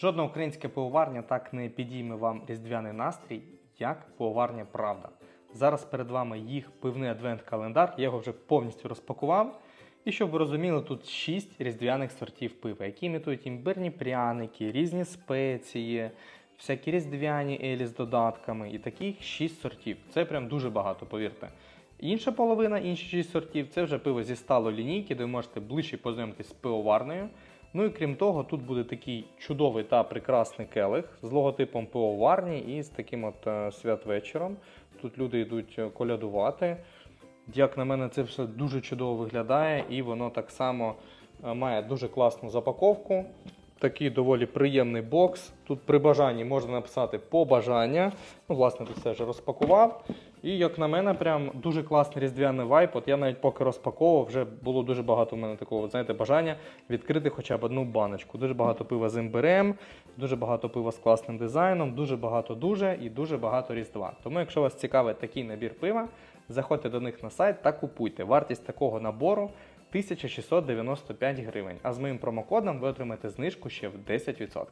Жодна українська пивоварня так не підійме вам різдвяний настрій, як пивоварня Правда. Зараз перед вами їх пивний адвент-календар, я його вже повністю розпакував. І щоб ви розуміли, тут 6 різдвяних сортів пива, які імітують імбирні пряники, різні спеції, всякі різдвяні елі з додатками. І таких 6 сортів. Це прям дуже багато, повірте. Інша половина, інші 6 сортів це вже пиво зі стало лінійки, де ви можете ближче познайомитись з пивоварнею. Ну і крім того, тут буде такий чудовий та прекрасний келих з логотипом пивоварні і з таким от е, святвечором. Тут люди йдуть е, колядувати. Як на мене, це все дуже чудово виглядає, і воно так само е, має дуже класну запаковку. Такий доволі приємний бокс. Тут при бажанні можна написати побажання. Ну, власне, тут все вже розпакував. І як на мене, прям дуже класний різдвяний вайп. От я навіть поки розпаковував, вже було дуже багато в мене такого, знаєте, бажання відкрити хоча б одну баночку. Дуже багато пива з імбирем, дуже багато пива з класним дизайном, дуже багато дуже і дуже багато різдва. Тому, якщо вас цікавить такий набір пива, заходьте до них на сайт та купуйте. Вартість такого набору 1695 гривень. А з моїм промокодом ви отримаєте знижку ще в 10%.